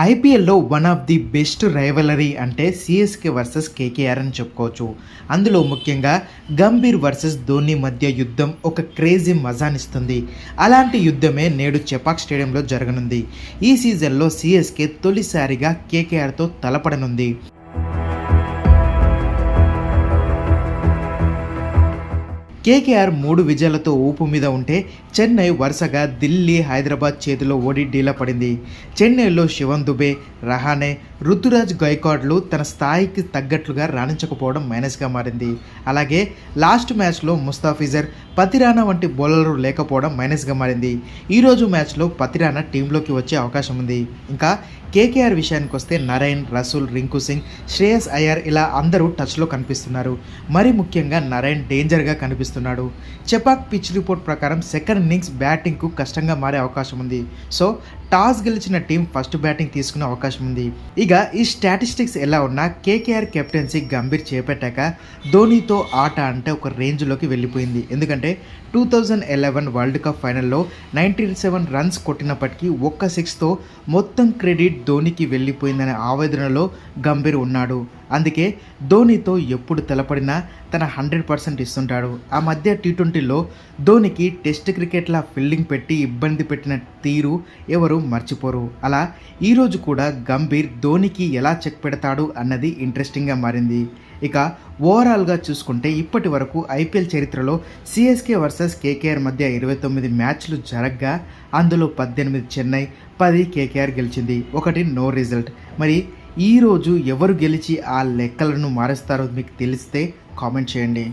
ఐపీఎల్లో one of the best rivalry అంటే CSK versus KKR అని చెప్పుకోవచ్చు. అందులో ముఖ్యంగా గంభీర్ వర్సెస్ ధోని మధ్య యుద్ధం ఒక క్రేజీ మజానిస్తుంది. అలాంటి యుద్ధమే నేడు చెపాక్ స్టేడియంలో జరగనుంది. ఈ సీజన్లో సిఎస్కే తొలిసారిగా కేకేఆర్తో తలపడనుంది. కేకేఆర్ మూడు విజయాలతో ఊపు మీద ఉంటే చెన్నై వరుసగా ఢిల్లీ హైదరాబాద్ చేతిలో ఓడి డీలా పడింది. చెన్నైలో శివన్ దుబే రహానే రుతురాజ్ గైకాడ్లు తన స్థాయికి తగ్గట్లుగా రాణించకపోవడం మైనస్గా మారింది. అలాగే లాస్ట్ మ్యాచ్లో ముస్తాఫిజర్ పతిరానా వంటి బౌలర్లు లేకపోవడం మైనస్గా మారింది. ఈరోజు మ్యాచ్లో పతిరానా టీంలోకి వచ్చే అవకాశం ఉంది. ఇంకా కేకేఆర్ విషయానికి వస్తే నరైన్ రసూల్ రింకు సింగ్ శ్రేయస్ అయ్యర్ ఇలా అందరూ టచ్లో కనిపిస్తున్నారు. మరి ముఖ్యంగా నరైన్ డేంజర్గా చేస్తున్నాడు. చెపాక్ పిచ్ రిపోర్ట్ ప్రకారం సెకండ్ ఇన్నింగ్స్ బ్యాటింగ్కు కష్టంగా మారే అవకాశం ఉంది. సో టాస్ గెలిచిన టీం ఫస్ట్ బ్యాటింగ్ తీసుకునే అవకాశం ఉంది. ఇక ఈ స్టాటిస్టిక్స్ ఎలా ఉన్నా కేకేఆర్ కెప్టెన్సీ గంభీర్ చేపట్టాక ధోనితో ఆట అంటే ఒక రేంజ్లోకి వెళ్ళిపోయింది. ఎందుకంటే two thousand eleven world cup ఫైనల్లో నైంటీ సెవెన్ రన్స్ కొట్టినప్పటికీ ఒక్క సిక్స్తో మొత్తం క్రెడిట్ ధోనికి వెళ్ళిపోయిందనే ఆవేదనలో గంభీర్ ఉన్నాడు. అందుకే ధోనితో ఎప్పుడు తలపడినా తన హండ్రెడ్ పర్సెంట్ ఇస్తుంటాడు. ఆ మధ్య టీ ట్వంటీలో ధోనికి టెస్ట్ క్రికెట్లా ఫీల్డింగ్ పెట్టి ఇబ్బంది పెట్టిన తీరు ఎవరు మర్చిపోరు. అలా ఈరోజు కూడా గంభీర్ ధోనికి ఎలా చెక్ పెడతాడు అన్నది ఇంట్రెస్టింగ్గా మారింది. ఇక ఓవరాల్గా చూసుకుంటే ఇప్పటి వరకు ఐపీఎల్ చరిత్రలో సిఎస్కే వర్సెస్ కేకేఆర్ మధ్య ఇరవై తొమ్మిది మ్యాచ్లు జరగ్గా అందులో పద్దెనిమిది చెన్నై పది కేకేఆర్ గెలిచింది. ఒకటి నో రిజల్ట్. మరి ఈరోజు ఎవరు గెలిచి ఆ లెక్కలను మారుస్తారో మీకు తెలిస్తే కామెంట్ చేయండి.